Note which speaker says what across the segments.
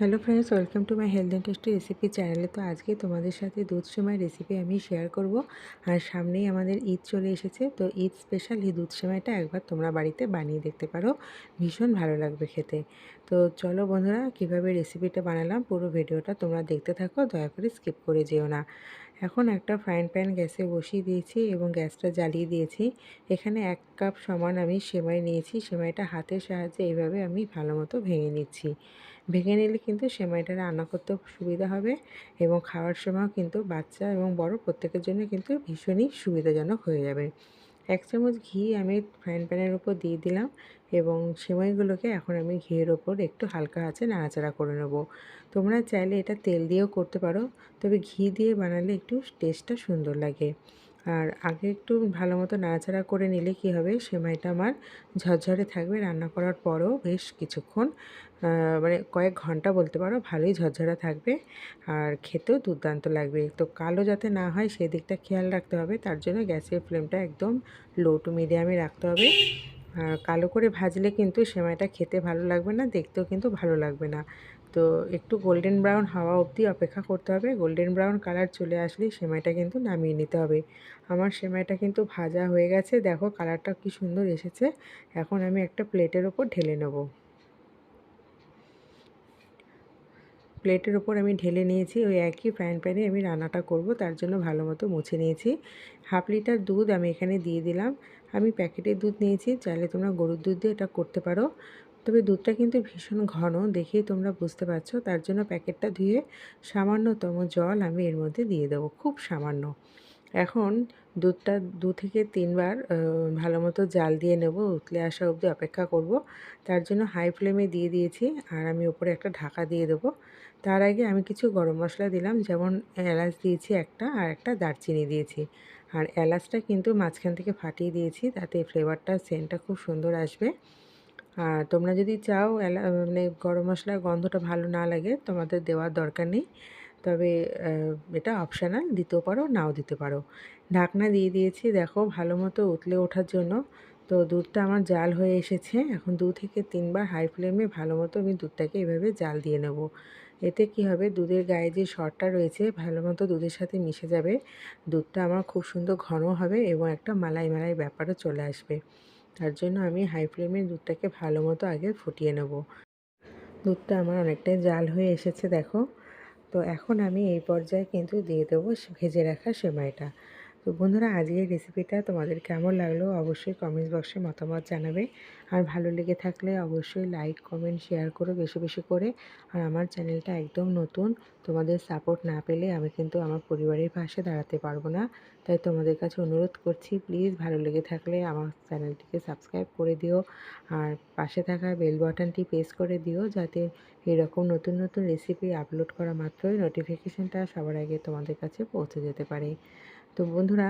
Speaker 1: Hello friends welcome to my health and tasty recipe চ্যানেলে তো আজকে তোমাদের সাথে দুধ সেমাই রেসিপি আমি শেয়ার করব। আর সামনেই আমাদের ঈদ চলে এসেছে, তো ঈদ স্পেশাল এই দুধ সেমাইটা একবার তোমরা বাড়িতে বানিয়ে দেখতে পারো। ভীষণ ভালো লাগবে খেতে। তো চলো বন্ধুরা, কীভাবে রেসিপিটা বানালাম পুরো ভিডিওটা তোমরা দেখতে থাকো, দয়া করে স্কিপ করে যেও না। এখন একটা ফ্রাইং প্যান গ্যাসে বসিয়ে দিয়েছি এবং গ্যাসটা জ্বালিয়ে দিয়েছি। এখানে এক কাপ সমান আমি সেমাই নিয়েছি। সেমাইটা হাতের সাহায্যে এইভাবে আমি ভালো মতো ভেঙে নিচ্ছি। ভেঙে নিলে কিন্তু সেমাইটা রান্না করতে সুবিধা হবে এবং খাওয়ার সময় কিন্তু বাচ্চা এবং বড় প্রত্যেকের জন্য কিন্তু ভীষণই সুবিধাজনক হয়ে যাবে। এক চামচ ঘি আমি ফ্রাইং প্যানের উপর দিয়ে দিলাম এবং সেমাইগুলোকে এখন আমি ঘিয়ের ওপর একটু হালকা আছে নাড়াচাড়া করে নেব। তোমরা চাইলে এটা তেল দিয়েও করতে পারো, তবে ঘি দিয়ে বানালে একটু টেস্টটা সুন্দর লাগে। আর আগে একটু ভালো মতো নাড়াচাড়া করে নিলে কি হবে? সেমাইটা আমার ঝরঝরে থাকবে। রান্না করার পরও বেশ কিছুক্ষণ মানে কয়েক ঘণ্টা বলতে পারো, ভালোই ঝরঝরা থাকবে। আর খেতেও দুর্দান্ত লাগবে। তো কালো যাতে না হয়, সেই দিকটা খেয়াল রাখতে হবে। তার জন্য গ্যাসের ফ্লেমটা একদম লো টু মিডিয়ামে রাখতে হবে। আর কালো করে ভাজলে কিন্তু সেমাইটা খেতে ভালো লাগবে না, দেখতেও কিন্তু ভালো লাগবে না। তো একটু গোল্ডেন ব্রাউন হাওয়া অবধি অপেক্ষা করতে হবে। গোল্ডেন ব্রাউন কালার চলে আসলে সেমাইটা কিন্তু নামিয়ে নিতে হবে। আমার সেমাইটা কিন্তু ভাজা হয়ে গেছে। দেখো কালারটা কি সুন্দর এসেছে। এখন আমি একটা প্লেটের ওপর ঢেলে নেব। প্লেটের ওপর আমি ঢেলে নিয়েছি। ওই একই ফ্রাইং প্যানে আমি রান্নাটা করব। তার জন্য ভালো মতো মুছে নিয়েছি। হাফ লিটার দুধ আমি এখানে দিয়ে দিলাম। আমি প্যাকেটের দুধ নিয়েছি। চাইলে তোমরা গরুর দুধ দিয়ে এটা করতে পারো। তবে দুধটা কিন্তু ভীষণ ঘন, দেখেই তোমরা বুঝতে পারছ। তার জন্য প্যাকেটটা ধুয়ে সামান্যতম জল আমি এর মধ্যে দিয়ে দেবো, খুব সামান্য। এখন দুধটা দু থেকে তিনবার ভালো মতো জাল দিয়ে নেব, উতলে আসা অবধি অপেক্ষা করব। তার জন্য হাই ফ্লেমে দিয়ে দিয়েছি আর আমি ওপরে একটা ঢাকা দিয়ে দেবো। তার আগে আমি কিছু গরম মশলা দিলাম, যেমন এলাচ দিয়েছি একটা আর একটা দারচিনি দিয়েছি। আর এলাচটা কিন্তু মাঝখান থেকে ফাটিয়ে দিয়েছি, তাতে ফ্লেভারটা, সেন্টটা খুব সুন্দর আসবে। আর তোমরা যদি চাও মানে গরম মশলার গন্ধটা ভালো না লাগে, তোমাদের দেওয়ার দরকার নেই। তবে এটা অপশানাল দিতেও পারো, নাও দিতে পারো। ঢাকনা দিয়ে দিয়েছি, দেখো, ভালো মতো উতলে ওঠার জন্য। তো দুধটা আমার জাল হয়ে এসেছে, এখন দু থেকে তিনবার হাই ফ্লেমে ভালো মতো আমি দুধটাকে এভাবে জাল দিয়ে নেব। এতে কি হবে, দুধের গায়ে যে শরটা রয়েছে, ভালো মতো দুধের সাথে মিশে যাবে। দুধটা আমার খুব সুন্দর ঘন হবে এবং একটা মালাই মালাই ব্যাপারও চলে আসবে। তার জন্য আমি হাই ফ্লেমে দুধটাকে ভালো মতো আগে ফুটিয়ে নেব। দুধটা আমার অনেকটাই জাল হয়ে এসেছে, দেখো। তো এখন আমি এই পর্যায়ে কিন্তু দিয়ে দেবো ভেজে রাখা সেমাইটা। তো বন্ধুরা, আজকের রেসিপিটা তোমাদের কেমন লাগল অবশ্যই কমেন্টস বক্সে মতামত জানাবে। আর ভালো লেগে থাকলে অবশ্যই লাইক কমেন্ট শেয়ার করো বেশি বেশি করে। আর আমার চ্যানেলটা একদম নতুন, তোমাদের সাপোর্ট না পেলে আমি কিন্তু আমার পরিবারের পাশে দাঁড়াতে পারব না। তাই তোমাদের কাছে অনুরোধ করছি প্লিজ ভালো লেগে থাকলে আমার চ্যানেলটিকে সাবস্ক্রাইব করে দিও। আর পাশে থাকা বেল বাটনটি প্রেস করে দিও যাতে এরকম নতুন নতুন রেসিপি আপলোড করা মাত্রই নোটিফিকেশানটা সবার আগে তোমাদের কাছে পৌঁছে যেতে পারে। তো বন্ধুরা,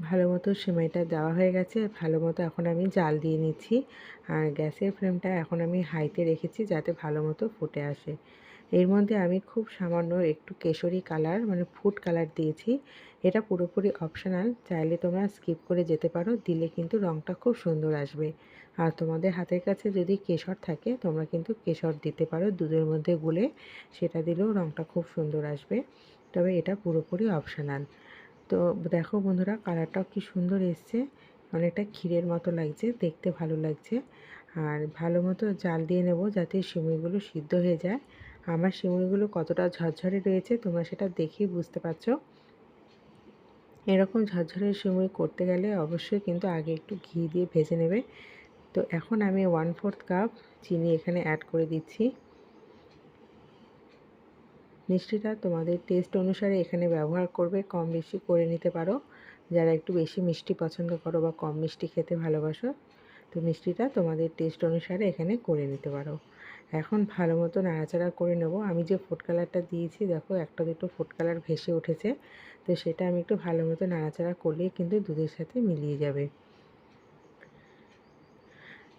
Speaker 1: ভালো মতো সেমাইটা দেওয়া হয়ে গেছে। ভালো মতো এখন আমি জাল দিয়ে নিচ্ছি। আর গ্যাসের ফ্লেমটা এখন আমি হাইতে রেখেছি যাতে ভালো মতো ফুটে আসে। এর মধ্যে আমি খুব সামান্য একটু কেশরি কালার মানে ফুড কালার দিয়েছি। এটা পুরোপুরি অপশনাল, চাইলে তোমরা স্কিপ করে যেতে পারো। দিলে কিন্তু রঙটা খুব সুন্দর আসবে। আর তোমাদের হাতের কাছে যদি কেশর থাকে, তোমরা কিন্তু কেশর দিতে পারো দুধের মধ্যে গুলে। সেটা দিলেও রঙটা খুব সুন্দর আসবে। তবে এটা পুরোপুরি অপশনাল। তো দেখো বন্ধুরা, কালারটাও কি সুন্দর এসছে। অনেকটা ক্ষীরের মতো লাগছে, দেখতে ভালো লাগছে। আর ভালো মতো জাল দিয়ে নেব যাতে সিমুইগুলো সিদ্ধ হয়ে যায়। আমার সিমুইগুলো কতটা ঝরঝরে রয়েছে, তোমরা সেটা দেখেই বুঝতে পারছ। এরকম ঝরঝরে সিমুই করতে গেলে অবশ্যই কিন্তু আগে একটু ঘি দিয়ে ভেজে নেবে। তো এখন আমি ওয়ান ফোর্থ কাপ চিনি এখানে অ্যাড করে দিচ্ছি। মিষ্টিটা তোমাদের টেস্ট অনুসারে এখানে ব্যবহার করবে, কম বেশি করে নিতে পারো। যারা একটু বেশি মিষ্টি পছন্দ করো বা কম মিষ্টি খেতে ভালোবাসো, তো মিষ্টিটা তোমাদের টেস্ট অনুসারে এখানে করে নিতে পারো। এখন ভালো মতো নাড়াচাড়া করে নেব। আমি যে ফুড কালারটা দিয়েছি, দেখো একটা দুটো ফুড কালার ভেসে উঠেছে, তো সেটা আমি একটু ভালো মতো নাড়াচাড়া করলেই কিন্তু দুধের সাথে মিলিয়ে যাবে।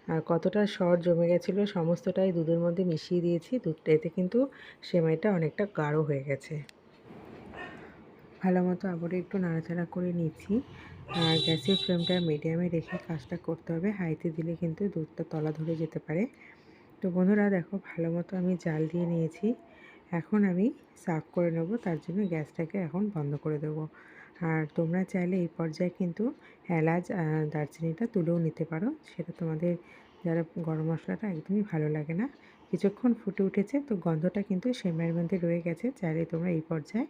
Speaker 1: আর কতটা সর জমে গেছিল সমস্তটাই দুধের মধ্যে মিশিয়ে দিয়েছি। দুধটা এতে কিন্তু সেমাইটা অনেকটা গাঢ় হয়ে গেছে। ভালো মতো আবারও একটু নাড়াচাড়া করে নিচ্ছি। আর গ্যাসের ফ্লেমটা মিডিয়ামে রেখে কাজটা করতে হবে। হাইতে দিলে কিন্তু দুধটা তলা ধরে যেতে পারে। তো তো বন্ধুরা দেখো ভালো মতো আমি জাল দিয়ে নিয়েছি। এখন আমি সার্ভ করে নেব। তার জন্য গ্যাসটাকে এখন বন্ধ করে দেবো। আর তোমরা চাইলে এই পর্যায়ে কিন্তু এলাচ দারচিনিটা তুলেও নিতে পারো। সেটা তোমাদের যারা গরম মশলাটা একদমই ভালো লাগে না, কিছুক্ষণ ফুটে উঠেছে, তো গন্ধটা কিন্তু সেমাইয়ের মধ্যে রয়ে গেছে। চাইলে তোমরা এই পর্যায়ে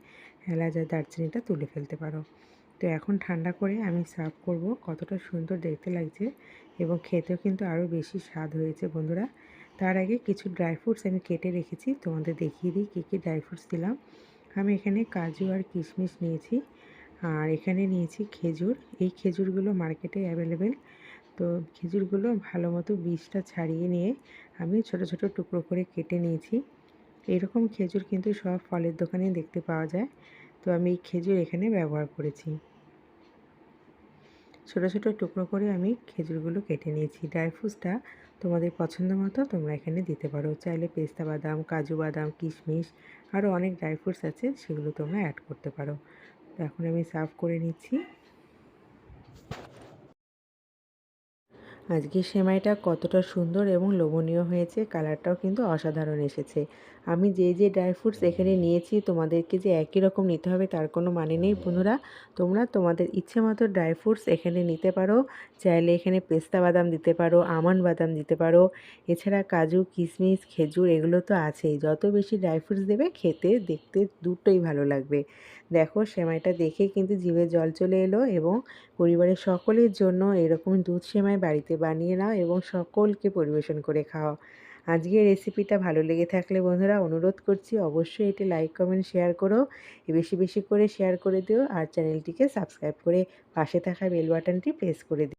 Speaker 1: এলাচ আর দারচিনিটা তুলে ফেলতে পারো। তো এখন ঠান্ডা করে আমি সার্ভ করব কতটা সুন্দর দেখতে লাগছে এবং খেতেও কিন্তু আরও বেশি স্বাদ হয়েছে, বন্ধুরা। তার আগে কিছু ড্রাই ফ্রুটস আমি কেটে রেখেছি, তোমাদের দেখিয়ে দিই কী কী ড্রাই ফ্রুটস দিলাম। আমি এখানে কাজু আর কিশমিশ নিয়েছি। আর এখানে নিয়েছি খেজুর। এই খেজুরগুলো মার্কেটে অ্যাভেলেবেল। তো খেজুরগুলো ভালো মতো বীজটা ছাড়িয়ে নিয়ে আমি ছোট ছোট টুকরো করে কেটে নিয়েছি। এরকম খেজুর কিন্তু সব ফলের দোকানে দেখতে পাওয়া যায়। তো আমি এই খেজুর এখানে ব্যবহার করেছি। ছোটো ছোটো টুকরো করে আমি খেজুরগুলো কেটে নিয়েছি। ড্রাই ফ্রুটসটা তোমাদের পছন্দ মতো তোমরা এখানে দিতে পারো। চাইলে পেস্তা বাদাম, কাজু বাদাম, কিশমিশ, আরও অনেক ড্রাই ফ্রুটস আছে সেগুলো তোমরা অ্যাড করতে পারো। তো এখন আমি সার্ভ করে নিচ্ছি। আজকে সেমাইটা কতটা সুন্দর এবং লোভনীয় হয়েছে, কালারটাও কিন্তু অসাধারণ এসেছে। আমি যে যে ড্রাই ফ্রুটস এখানে নিয়েছি, তোমাদেরকে যে একই রকম নিতে হবে তার কোনো মানে নেই বন্ধুরা। তোমরা তোমাদের ইচ্ছে মতো ড্রাই ফ্রুটস এখানে নিতে পারো, চাইলে এখানে পেস্তা বাদাম দিতে পারো, আমন্ড বাদাম দিতে পারো, এছাড়া কাজু কিশমিশ খেজুর এগুলো তো আছেই। যত বেশি ড্রাই ফ্রুটস দেবে খেতে, দেখতে দুটোই ভালো লাগবে। দেখো সেমাইটা দেখে কিন্তু জিভে জল চলে এলো এবং পরিবারের সকলের জন্য এরকম দুধ সেমাই বাড়িতে বানিয়ে নাও এবং সকলকে পরিবেশন করে খাও। আজকের রেসিপিটা ভালো লেগে থাকলে বন্ধুরা অনুরোধ করছি অবশ্যই এটি লাইক কমেন্ট শেয়ার করো। বেশি বেশি করে শেয়ার করে দিও আর চ্যানেলটিকে সাবস্ক্রাইব করে পাশে থাকা বেল বাটনটি প্রেস করে দিও।